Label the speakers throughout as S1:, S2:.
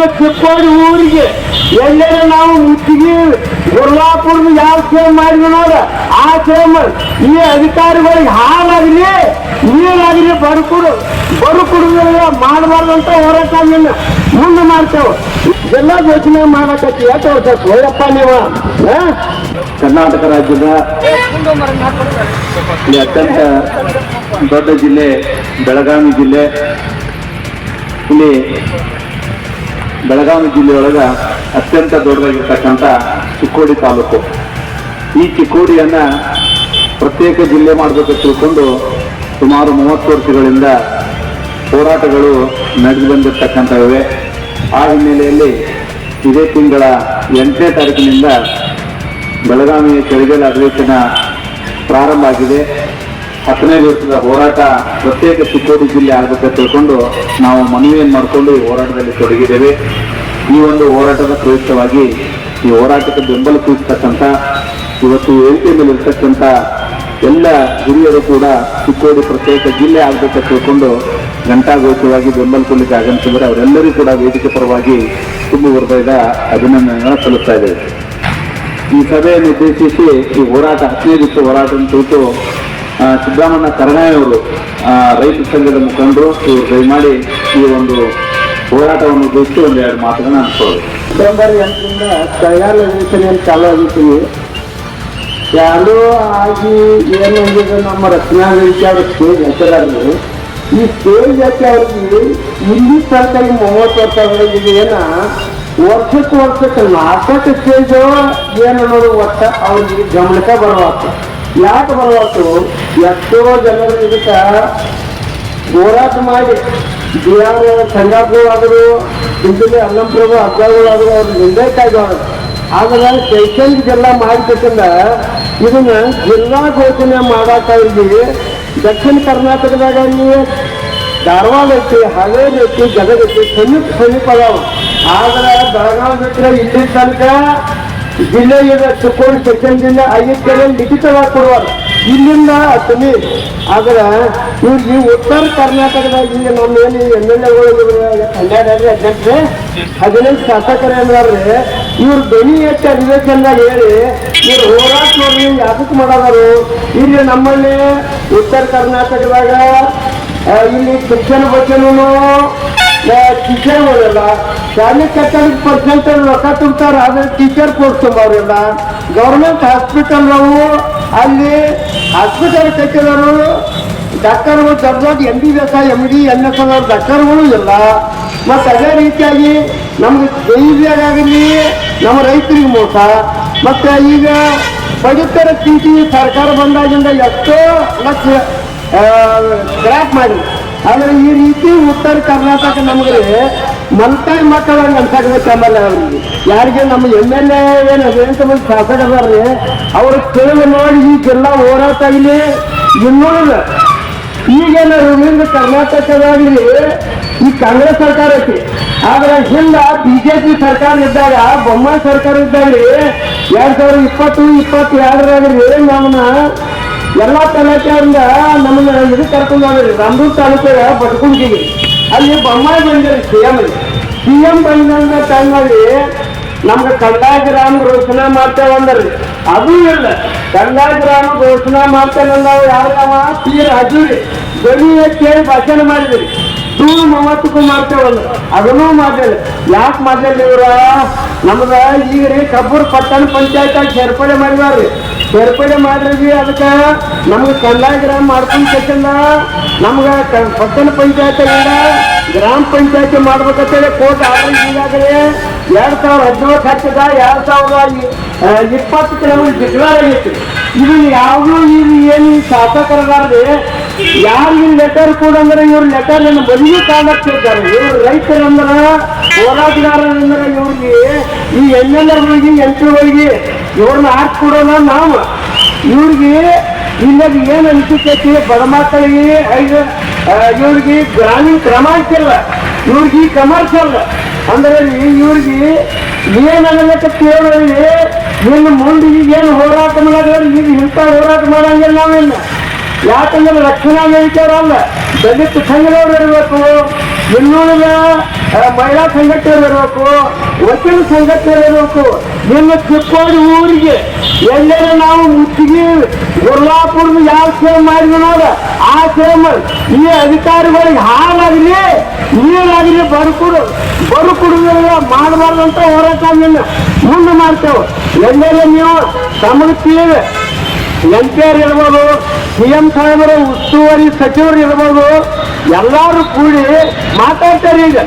S1: ನಮ್ಮ ಊರಿಗೆ. ಎಲ್ಲೆಲ್ಲ ನಾವು ಮುಚ್ಚಿಗೆ ಗುರ್ಲಾಪುರದ ಯಾವ ಸೇವ್ ಮಾಡಿದ್ವಿ ನೋಡ. ಆ ಸೇಮ್ ಈ ಅಧಿಕಾರಿಗಳಿಗೆ ಹಾಲಾಗಲಿ ನೀರಾಗಲಿ ಬರುಕುಡು ಬರುಕುಡು ಮಾಡಬಾರ್ದು ಅಂತ ಹೋರಾಟ ಮುಂದೆ ಮಾಡ್ತೇವೆ. ಎಲ್ಲ ಯೋಚನೆ ಮಾಡಕತ್ತಿ. ಯಾಕೆ ವರ್ಷ ಹೋಯಪ್ಪ ನೀವು?
S2: ಕರ್ನಾಟಕ ರಾಜ್ಯದ ಅತ್ಯಂತ ದೊಡ್ಡ ಜಿಲ್ಲೆ, ಬೆಳಗಾವಿ ಜಿಲ್ಲೆ. ಇಲ್ಲಿ ಬೆಳಗಾವಿ ಜಿಲ್ಲೆಯೊಳಗ ಅತ್ಯಂತ ದೊಡ್ಡದಾಗಿರ್ತಕ್ಕಂಥ ಚಿಕ್ಕೋಡಿ ತಾಲೂಕು. ಈ ಚಿಕ್ಕೋಡಿಯನ್ನ ಪ್ರತ್ಯೇಕ ಜಿಲ್ಲೆ ಮಾಡಬೇಕು ತಿಳ್ಕೊಂಡು ಸುಮಾರು ಮೂವತ್ತು ವರ್ಷಗಳಿಂದ ಹೋರಾಟಗಳು ನಡೆದು ಬಂದಿರತಕ್ಕಂಥವೆ. ಆ ಹಿನ್ನೆಲೆಯಲ್ಲಿ ಇದೇ ತಿಂಗಳ ಎಂಟನೇ ತಾರೀಕಿನಿಂದ ಬೆಳಗಾವಿಯ ಚಳಿಗಾಲ ಅಧಿವೇಶನ ಪ್ರಾರಂಭ ಆಗಿದೆ. ಹತ್ತನೇ ದಿವಸದ ಹೋರಾಟ ಪ್ರತ್ಯೇಕ ಚಿಕ್ಕೋಡಿ ಜಿಲ್ಲೆ ಆಗಬೇಕಂತ ತಿಳ್ಕೊಂಡು ನಾವು ಮನವಿಯನ್ನು ಮಾಡಿಕೊಂಡು ಈ ಹೋರಾಟದಲ್ಲಿ ತೊಡಗಿದ್ದೇವೆ. ಈ ಒಂದು ಹೋರಾಟದ ಪ್ರಯುಕ್ತವಾಗಿ ಈ ಹೋರಾಟಕ್ಕೆ ಬೆಂಬಲ ಸೂಚಿಸ್ತಕ್ಕಂಥ, ಇವತ್ತು ಮೇಲೆ ಇರ್ತಕ್ಕಂಥ ಎಲ್ಲ ಹಿರಿಯರು ಕೂಡ ಚಿಕ್ಕೋಡಿ ಪ್ರತ್ಯೇಕ ಜಿಲ್ಲೆ ಆಗಬೇಕಂತ ತಿಳ್ಕೊಂಡು ಘಂಟಾಘೋಷವಾಗಿ ಬೆಂಬಲ ಕೊಡಲಿಕ್ಕೆ ಆಗಮಿಸಿದರೆ ಅವರೆಲ್ಲರೂ ಕೂಡ ವೇದಿಕೆ ಪರವಾಗಿ ತುಂಬ ಹೃದಯದ ಅಭಿನಂದನೆಗಳನ್ನು ಸಲ್ಲಿಸ್ತಾ ಇದ್ದೇವೆ. ಈ ಸಭೆಯನ್ನು ಉದ್ದೇಶಿಸಿ ಈ ಹೋರಾಟ, ಹತ್ತನೇ ದಿವಸ ಹೋರಾಟ ಕುರಿತು ಸಿದ್ದರಾಮಣ್ಣ ಅವರು ರೈತ ಸಂಘದ ಮುಖಂಡರು ಇವರು ದಯಮಾಡಿ ಈ ಒಂದು ಹೋರಾಟವನ್ನು ಉದ್ದೇಶಿಸಿ ಒಂದೆರಡು ಮಾತುಗಳನ್ನ ಅನ್ಕೊಳ್ಳಿ
S1: ಸೆಪ್ಟೆಂಬರ್ ಎಂಟರಿಂದ ಕೈಗಾಲ ಯೋಜನೆ ಚಾಲು ಆಗಿತ್ತು ಚಾಲು ಆಗಿ ಏನಂದ್ರೆ ನಮ್ಮ ರಚನಾಗಳಿಗೆ ಅವ್ರ ಸ್ಟೇಜ್ ಹೆಸರಾದ್ರು ಈ ಸ್ಟೇಜ್ ಹಾಕಿ ಅವ್ರಿಗೆ ಇಲ್ಲಿ ಈ ಮೂವತ್ತು ವರ್ಷ ಒಳಗೆ ಏನ, ವರ್ಷಕ್ಕೆ ವರ್ಷಕ್ಕೆ ನಾಲ್ಕಕ್ಕೆ ಸ್ಟೇಜ್ ಏನು ಅನ್ನೋದು ಒಟ್ಟ ಅವ್ರಿಗೆ ಗಮನಕ್ಕೆ ಬರವಾತು ಯಾಕೆ ಬರಬಾರ್ದು ಎಷ್ಟೋ ಜನರು ಇದಕ್ಕೆ ಹೋರಾಟ ಮಾಡಿ ಬಿಹಾರ ಸಂಗಾಪುರವಾದರು ಇಂದಲ್ಲಿ ಅಲ್ಲಂಪುರ ಅಬ್ಬಾಗಳಾದರು ಅವ್ರು ಆಗ್ಯಾವ ಆದ್ರೆ ಶೈಕ್ಷಣಿಕ ಜಿಲ್ಲಾ ಮಾಡಿಬೇಕಂದ್ರ ಇದನ್ನ ಜಿಲ್ಲಾ ಘೋಷಣೆ ಮಾಡಾಕ ಇಲ್ಲಿ ದಕ್ಷಿಣ ಕರ್ನಾಟಕದಾಗ ಧಾರವಾಡ ಐತಿ, ಹಾವೇರಿ ಐತಿ, ಗದಗ ಐತಿ, ಸಮೀಪ ಸಮೀಪ ಅದಾವ. ಆದ್ರೆ ಬೆಳಗಾವಿ ಬಿಟ್ಟರೆ ಇಲ್ಲಿ ತನಕ ಜಿಲ್ಲೆ ಇದೆ ಚಿಕ್ಕೋಡಿ ಸೆಕ್ಷನ್ ಜಿಲ್ಲೆ ಐದು ಲಿಖಿತವಾಗಿ ಕೊಡುವರು ಇಲ್ಲಿಂದ ಅಷ್ಟಮಿ ಆದ್ರೆ ಇವ್ರಿಗೆ ಉತ್ತರ ಕರ್ನಾಟಕದಾಗ ಈಗ ನಮ್ಮ ಏನು ಎಂ ಎಲ್ ಎಗಳು ಹನ್ನೆರಡು ಹದಿನೆಂಟು ಹದಿನೈದು ಶಾಸಕರು ಅಂದ್ರೆ. ಇವ್ರು ಧ್ವನಿ ಎಷ್ಟು ಅಧಿವೇಶನದಾಗ ಹೇಳಿ, ಇವ್ರು ಹೋರಾಟ ನೋಡಿ ಯಾತಕ್ಕೆ ಮಾಡೋದಾರು ಇಲ್ಲಿ ನಮ್ಮಲ್ಲಿ ಉತ್ತರ ಕರ್ನಾಟಕದಾಗ ಇಲ್ಲಿ ಶಿಕ್ಷಣ ಬಗ್ಗೆನೂ ಟೀಚರ್ಗಳಿಲ್ಲ ಶಾಲೆ ಕಟ್ಟಡಕ್ಕೆ ಪರ್ಸೆಂಟ್ ರೊಕ್ಕ ತುಂಬ್ತಾರ ಆದ್ರೆ ಟೀಚರ್ ಪೋಸ್ಟ್ ತುಂಬವ್ರಿಲ್ಲ ಗೌರ್ಮೆಂಟ್ ಹಾಸ್ಪಿಟಲ್ ನಾವು ಅಲ್ಲಿ ಹಾಸ್ಪಿಟಲ್ ಕಟ್ಟಿದವರು ಡಾಕ್ಟರ್ಗಳು ದೊಡ್ಡ ದೊಡ್ಡ M B B S M D N S ಡಾಕ್ಟರ್ಗಳು ಇಲ್ಲ ಮತ್ತು ಅದೇ ರೀತಿಯಾಗಿ ನಮ್ಗೆ ಜೈವಿಯಾಗಲಿ ನಮ್ಮ ರೈತರಿಗೆ ಮೋಸ. ಮತ್ತು ಈಗ ಪಡಿತರ ಚೀಟಿ ಸರ್ಕಾರ ಬಂದಾಗಿಂದ ಎಷ್ಟೋ ಲಕ್ಷ ಗ್ರಾಪ್ ಮಾಡಿ ಆದ್ರೆ ಈ ರೀತಿ ಉತ್ತರ ಕರ್ನಾಟಕ ನಮ್ಗೆ ಮಲ್ತಾಯಿ ಮಕ್ಕಳಂಗೆ ಅನ್ಸಾಕಬೇಕು ಆಮೇಲೆ ಅವ್ರಿಗೆ. ಯಾರಿಗೆ ನಮ್ಮ ಎಂ ಎಲ್ ಎ ಏನು ಅದೇಂತ ಮಂದಿ ಶಾಸಕದಾರ್ರಿ ಅವ್ರ ಕೇಳಿ ನೋಡಿ ಈಗೆಲ್ಲ ಹೋರಾಟ ಇಲ್ಲಿ ಇನ್ನೂರು ಈಗೇನ ರವೀಂದ್ರ ಕರ್ನಾಟಕದಾಗಲಿ, ಈ ಕಾಂಗ್ರೆಸ್ ಸರ್ಕಾರ ಐತಿ. ಆದ್ರೆ ಹಿಂದ ಬಿಜೆಪಿ ಸರ್ಕಾರ ಇದ್ದಾಗ, ಬೊಮ್ಮಾಯಿ ಸರ್ಕಾರ ಇದ್ದಾಗ ಎರಡ್ ಸಾವಿರದ ಇಪ್ಪತ್ತು ಇಪ್ಪತ್ತೆರಡರಾಗ್ರಿ ನಮ್ಮನ್ನ ಎಲ್ಲಾ ತಾಲೂಕಿನಿಂದ ನಮ್ಮನ್ನ ಇದು ಕರ್ಕೊಂಡು ಹೋದ್ರಿ. ರಾಮದೂರ್ ತಾಲೂಕಿನ ಬಟ್ಕುಂಡಿಗೆ ಅಲ್ಲಿ ಬೊಮ್ಮಾಯಿ ಬಂದಿರಿ ಸಿ ಎಂ ಸಿ ಎಂ ಬಂದಂತ ಟೈಮಲ್ಲಿ ನಮ್ಗೆ ಕಂದಾಯ ಗ್ರಾಮ ಘೋಷಣೆ ಮಾಡ್ತೇವೆ ಅಂದ್ರಿ. ಅದು ಇಲ್ಲ. ಕಂದಾಯ ಗ್ರಾಮ ಘೋಷಣೆ ಮಾಡ್ತೇವೆ ನಾವು ಯಾರ್ಯಾವ ಪಿ ರಾಜು ಧ್ವನಿ ಕೇಳಿ ಭಾಷಣ ಮಾಡಿದ್ರಿ. ನೂರು ಮೂವತ್ತಕ್ಕೂ ಮಾಡ್ತೇವಲ್ಲ ಅದನ್ನೂ ಮಾಡಲಿಲ್ಲ. ಯಾಕೆ ಮಾಡಲಿಲ್ಲ ಇವ್ರ? ನಮ್ದ ಈಗ ರೀ ಕಬ್ಬೂರ್ ಪಟ್ಟಣ ಪಂಚಾಯತ್ ಸೇರ್ಪಡೆ ಮಾಡಿದಾರ್ರಿ. ಸೇರ್ಪಡೆ ಮಾಡ್ರಿ ಅದಕ್ಕೆ. ನಮ್ಗೆ ಕಂದಾಯ ಗ್ರಾಮ ಮಾಡ್ಕೊಂಡ್ ನಮ್ಗ ನಮ್ಗೆ ಪಟ್ಟಣ ಪಂಚಾಯತ್ನಿಂದ ಗ್ರಾಮ ಪಂಚಾಯತಿ ಮಾಡ್ಬೇಕಂತೇಳಿ ಕೋರ್ಟ್ ಆರ್ಡರ್ ಈಗಾಗಲೇ ಎರಡ್ ಸಾವಿರದ ಹದಿನೇಳು ಹತ್ತದ, ಎರಡ್ ಸಾವಿರದ ಇಪ್ಪತ್ತು ಕಿಲೋಮೀಟರ್ ಡಿಕ್ಲೇರ್ ಆಗೈತಿ ಇದು ಯಾವುದು ಇದು ಏನು ಈ ಯಾರು ಯಾರಿಗೆ ಲೆಟರ್ ಕೊಡಂದ್ರೆ ಇವ್ರ ಲೆಟರ್ ನನ್ನ ಬದಿಗೆ ಕಾಣಕ್ತಿದ್ದಾರೆ ಇವ್ರು ರೈತರಂದ್ರ, ಹೋರಾಟಗಾರರಂದ್ರೆ ಇವ್ರಿಗೆ ಈ ಎಂ ಎಲ್ ಎಗಳಿಗೆ ಎಂ ಪಿಗಳಿಗೆ ಇವ್ರನ್ನ ಕೊಡೋಣ ನಾವು. ಇವ್ರಿಗೆ ಇಲ್ಲದ ಏನು ಅನ್ಸಿಕೈತಿ? ಬಡ ಮಕ್ಕಳಿಗೆ ಐದು ಇವ್ರಿಗೆ ಗ್ರಾಮೀಣ ಕ್ರಮಾಂಕ ಇಲ್ಲ ಇವ್ರಿಗೆ ಕಮರ್ಷಿಯಲ್ ಅಂದ್ರೆ ಇವ್ರಿಗೆ ಏನ್ ಕೇಳಿ ಇನ್ನು ಮುಂದೆ ಈಗ ಏನು ಹೋರಾಟ ಮಾಡೋದ್ರಿ ಈಗ ಇಂಥ ಹೋರಾಟ ಮಾಡಂಗಿಲ್ಲ ನಾವೇನು. ಯಾಕಂದ್ರೆ ರಕ್ಷಣಾ ವೇದಿಕೆಯವರು ಅಲ್ಲ ದಲಿತ ಸಂಘದವ್ರು ಇರಬೇಕು. ಇನ್ನುಳಿದ ಮಹಿಳಾ ಸಂಘಟನೆ ಇರಬೇಕು. ವಕೀಲ ಸಂಘಟನೆ ಇರಬೇಕು. ನಿಮ್ಮ ಚಿಕ್ಕೋಡಿ ಊರಿಗೆ ಎಲ್ಲೆಲ್ಲ ನಾವು ಮುಚ್ಚಿಗೆ ಗುರ್ಲಾಪುರದ ಯಾವ ಸೇವೆ ಮಾಡಿದ್ವಿ ನೋಡ. ಆ ಸೇವೆ ಈ ಅಧಿಕಾರಿಗಳಿಗೆ ಹಾಲಾಗಲಿ ನೀರಾಗಲಿ, ಬರುಕುಡು ಮಾಡಬಾರ್ದು ಅಂತ ಹೋರಾಟ ನಿನ್ನ ಮುಂದೆ ಮಾಡ್ತೇವೆ. ಎಲ್ಲೆಲ್ಲ ನೀವು ತಮಗೆ ಎಂ ಪಿ ಆರ್ ಇರ್ಬೋದು, ಸಿ ಎಂ ಸಾಹೇಬರು, ಉಸ್ತುವಾರಿ ಸಚಿವರು ಇರ್ಬೋದು, ಎಲ್ಲರೂ ಕೂಡಿ ಮಾತಾಡ್ತಾರೆ ಈಗ.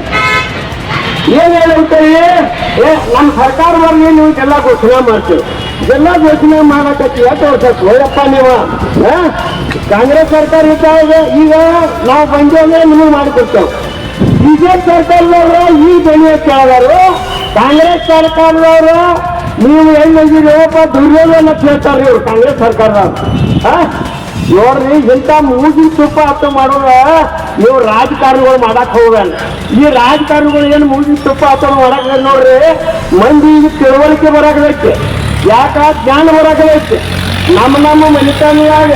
S1: ಏನ್ ಹೇಳ್ತಾರೆ ಏ ನಮ್ಮ ಸರ್ಕಾರ ಬರ್ಲಿ ನೀವು ಜಿಲ್ಲಾ ಘೋಷಣೆ ಮಾಡ್ತೀವಿ ಜಿಲ್ಲಾ ಘೋಷಣೆ ಮಾಡಕತ್ತಿ ಎಷ್ಟು ವರ್ಷ ಹೋಯಪ್ಪ ನೀವ? ಕಾಂಗ್ರೆಸ್ ಸರ್ಕಾರ ಇದ್ದಾಗ ಈಗ ನಾವು ಬಂದು ನಿಮಗೆ ಮಾಡಿಕೊಡ್ತೇವೆ. ಬಿಜೆಪಿ ಸರ್ಕಾರದವರು ಈ ಬೆಳೆಯ ಕೇಳಿದಾರು ಕಾಂಗ್ರೆಸ್ ಸರ್ಕಾರದವರು ನೀವು ಎಲ್ಲಿದ್ದೀರಪ್ಪ ದುರ್ಯೋಧನ ಅಂತ ಹೇಳ್ತಾರೆ ಇವ್ರು ಕಾಂಗ್ರೆಸ್ ಸರ್ಕಾರ? ನೋಡ್ರಿ, ಇಂಥ ಮೂಗಿ ತುಪ್ಪ ಅರ್ಥ ಮಾಡೋದ ನೀವು ರಾಜಕಾರಣಿಗಳು ಮಾಡಕ್ ಹೋಗಲ್ಲ ಈ ರಾಜಕಾರಣಿಗಳು ಏನು ಮೂಗಿನ ತುಪ್ಪ ಅರ್ಥ ಮಾಡಕ್ ನೋಡ್ರಿ? ಮಂದಿ ತಿಳುವಳಿಕೆ ಬರಾಕದೈತೆ ಯಾಕ? ಜ್ಞಾನ ಬರಾಕದೈತೆ ನಮ್ಮ ನಮ್ಮ ಮನೆತನದಾಗ,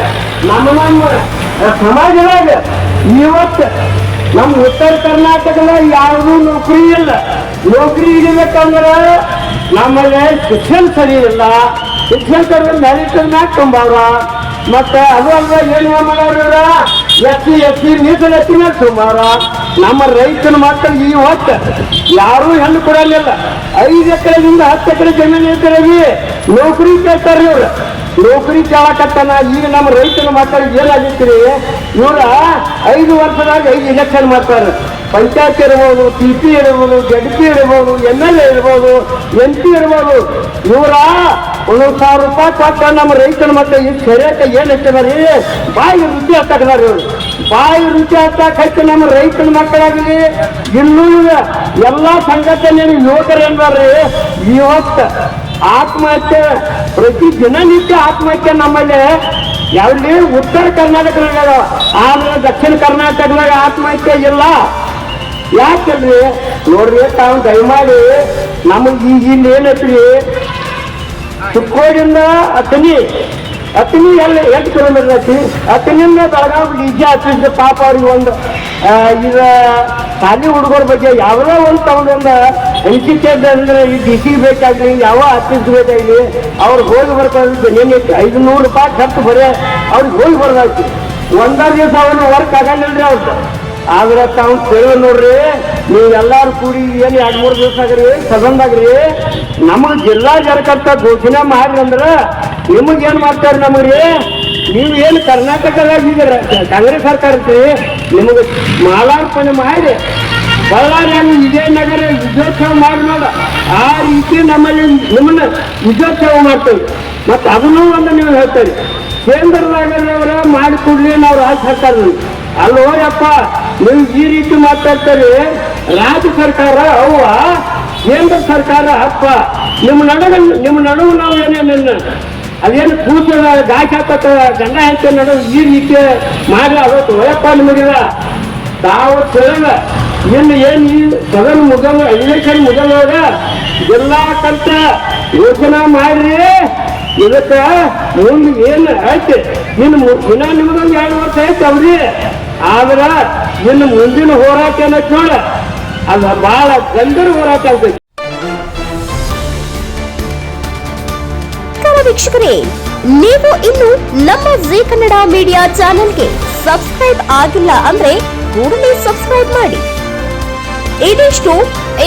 S1: ನಮ್ಮ ನಮ್ಮ ಸಮಾಜದಾಗ ಇವತ್ತು ನಮ್ಮ ಉತ್ತರ ಕರ್ನಾಟಕದಾಗ ಯಾವುದೂ ನೌಕರಿ ಇಲ್ಲ. ನೌಕರಿ ಹಿಡಿಬೇಕಂದ್ರೆ ನಮ್ಮಲ್ಲಿ ಶಿಕ್ಷಣ ಸರಿ ಇಲ್ಲ. ಶಿಕ್ಷಣ ಸರಿ ಮೆರಿಟ್ ಮ್ಯಾಕ್ ತುಂಬವ್ರ. ಮತ್ತೆ ಅದು ಅಲ್ಲ ಏನು ಮಾಡೋರ ಎತ್ತಿ ಎತ್ತಿ ಮೀಸಲಾತಿ ಮೇಲೆ ಸುಮಾರ ನಮ್ಮ ರೈತನ ಮಾತ್ರ ಈ ಹೊತ್ತ ಯಾರೂ ಹೆಣ್ಣು ಕೊಡಲಿಲ್ಲ. ಐದು ಎಕರೆದಿಂದ ಹತ್ತು ಎಕರೆ ಜಮೀನು ಇದ್ರಿಗೆ ನೌಕರಿ ಕೇಳ್ತಾರೆ ಇವ್ರು. ನೌಕರಿ ಕೇಳಕತ್ತಾನ. ಈಗ ನಮ್ಮ ರೈತನ ಮಕ್ಕಳಿಗೆ ಏನಾಗಿತ್ರಿ? ಇವ್ರ ಐದು ವರ್ಷದಾಗ ಐದು ಇಲೆಕ್ಷನ್ ಮಾಡ್ತಾರೆ. ಪಂಚಾಯತ್ ಇರ್ಬೋದು ಪಿ ಪಿ ಇರ್ಬೋದು ಜಡ್ ಪಿ ಇರ್ಬೋದು ಎಂ ಎಲ್ ಎ ಇರ್ಬೋದು ಎಂ ಪಿ ಇರ್ಬೋದು ಇವರ ಒಂದೊಂದು ಸಾವಿರ ರೂಪಾಯಿ ಕೊಟ್ಟ ನಮ್ಮ ರೈತನ ಮಕ್ಕಳಿಗೆ ಸರಿಯಾಗಿ ಏನು ಹಚ್ಚಿದಾರೆ? ಬಾಯಿ ರುಚಿ ಹತ್ತಾಕದಾರ ಇವರು. ಬಾಯಿ ರುಚಿ ಹತ್ತಾಕ ಹಚ್ಚಿ ನಮ್ಮ ರೈತನ ಮಕ್ಕಳಾಗಲಿ, ಇನ್ನೂ ಎಲ್ಲ ಸಂಘಟನೆ ಯುವಕರು ಏನ್ರಿ ಇವತ್ತು ಆತ್ಮಹತ್ಯೆ, ಪ್ರತಿ ದಿನನಿತ್ಯ ಆತ್ಮಹತ್ಯೆ ನಮ್ಮಲ್ಲಿ ಯಾವ್ದು ಉತ್ತರ ಕರ್ನಾಟಕದಾಗ ಆದ್ರೆ ದಕ್ಷಿಣ ಕರ್ನಾಟಕದಾಗ ಆತ್ಮಹತ್ಯೆ ಇಲ್ಲ. ಯಾಕಲ್ರಿ ನೋಡ್ರಿ, ತಾವು ದಯಮಾಡಿ ನಮಗೆ ಈಗ ಇಲ್ಲಿ ಏನೈತ್ರಿ ಚಿಕ್ಕೋಡಿಂದ ಅತನಿ ಅತನಿ ಎಲ್ಲ ಎಂಟು ಕಿಲೋಮೀಟರ್ ಐತಿ? ಅತನಿಂದ ಬೆಳಗಾವಿ ಈಜಿ ಆಫೀಸ್ ಪಾಪ ಅವ್ರಿಗೆ ಒಂದು ಈಗ ಖಾಲಿ ಹುಡುಗರ ಬಗ್ಗೆ ಯಾವುದೋ ಒಂದು ತಗೊಂಡೊಂದು ಅನಿಸಿಕೆ ಅಂದ್ರೆ ಈ ಡಿ ಸಿ ಬೇಕಾಗ್ಲಿ, ಯಾವ ಆಫೀಸ್ ಬೇಕಾಗ್ಲಿ, ಅವ್ರು ಹೋಗಿ ಬರ್ತಾರೆ ಏನೈತಿ ಐದು ನೂರು ರೂಪಾಯಿ ಖರ್ಚು ಬರೇ ಅವ್ರಿಗೆ ಹೋಗಿ ಬರ್ದಾಯ್ತು. ಒಂದಾರು ದಿವಸ ಅವ್ರನ್ನ ವರ್ಕ್ ಆಗಲ್ಲ ಅವ್ರದ್ದು ಆದ್ರೆ ತಾವು ಕೇಳುವ ನೋಡ್ರಿ ನೀವು ಎಲ್ಲಾರು ಕೂಡಿ ಏನು ಎರಡ್ ಮೂರು ದಿವಸ ಆಗ್ರಿ ಸದನ್ದಾಗ್ರಿ ನಮಗ್ ಜಿಲ್ಲಾ ಜನಕರ್ತ ಘೋಷಣೆ ಮಾಡ್ರಿ ಅಂದ್ರೆ ನಿಮಗ್ ಏನ್ ಮಾಡ್ತಾರೆ ನಮಗ್ರಿ? ನೀವು ಏನು ಕರ್ನಾಟಕದಾಗ ಈಗ ರ- ಕಾಂಗ್ರೆಸ್ ಸರ್ಕಾರ ನಿಮಗೆ ನಿಮಗ್ ಮಾಲಾರ್ಪಣೆ ಮಾಡಿ ಬಳ್ಳಾರಿಯನ್ನು ವಿಜಯನಗರ ವಿಜಯೋತ್ಸವ ಮಾಡಿ ನೋಡ, ಆ ರೀತಿ ನಮ್ಮಲ್ಲಿ ನಿಮ್ಮನ್ನ ವಿಜಯೋತ್ಸವ ಮಾಡ್ತೇವೆ ಮತ್ತು ಅದನ್ನೂ ಒಂದು ನೀವು ಹೇಳ್ತೀರಿ ಮಾಡಿ ಮಾಡಿಕೊಡ್ಲಿ ನಾವು ರಾಜ್ಯ ಸರ್ಕಾರದಲ್ಲಿ. ಅಲ್ಲೋ ಯಪ್ಪ ನೀವು ಈ ರೀತಿ ಮಾತಾಡ್ತಾರೆ, ರಾಜ್ಯ ಸರ್ಕಾರ ಅವ್ವ, ಕೇಂದ್ರ ಸರ್ಕಾರ ಅಪ್ಪ, ನಿಮ್ಮ ನಡುವೆ ನಿಮ್ಮ ನಡುವೆ ನಾವು ಏನೇನು ಅದೇನು ಕೂಸ ಗಾಯ ಗಂಡ ಹೆಂಡತಿ ನಡುವೆ ಈ ರೀತಿ ಮಾಡಿ ಅವತ್ತು ಯಪ್ಪ ನಿಮಗಿದ ತಾವು ಕೇಳಲ್ಲ. ಇನ್ನು ಏನು ಈ ಸದನ ಮುಗಲ್ ಇಲೆಕ್ಷನ್ ಮುಗಲ್ವಾಗ ಎಲ್ಲ ಕಂತ ಯೋಚನೆ ಮಾಡ್ರಿ. ಇದಕ್ಕೆ ಮುಂದೆ ಏನು ಐತಿ? ನಿನ್ನ ಇನ್ನ ನಿಮ್ದೊಂದು ಎರಡು ವರ್ಷ ಆಯ್ತು ಅವ್ರಿ ಆದ್ರ ಇನ್ನು ಮುಂದಿನ ಹೋರಾಟ ಅನ್ನೋದು ನೋಡ ಅದು ಬಹಳ ಗಂಭೀರ ಹೋರಾಟ ಆಗ್ತೈತಿ
S3: ವೀಕ್ಷಕರೇ, ನೀವು ಇನ್ನು ನಮ್ಮ ಜೀ ಕನ್ನಡ ಮೀಡಿಯಾ ಚಾನೆಲ್ಗೆ ಸಬ್ಸ್ಕ್ರೈಬ್ ಆಗಿಲ್ಲ ಅಂದ್ರೆ ಕೂಡಲೇ ಸಬ್ಸ್ಕ್ರೈಬ್ ಮಾಡಿ. ಇದಿಷ್ಟು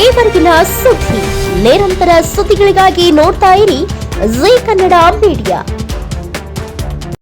S3: ಈವರೆಗಿನ ಸುದ್ದಿ, ನಿರಂತರ ಸುದ್ದಿಗಳಿಗಾಗಿ ನೋಡ್ತಾ ಇರಿ ಜೀ ಕನ್ನಡ ಮೀಡಿಯಾ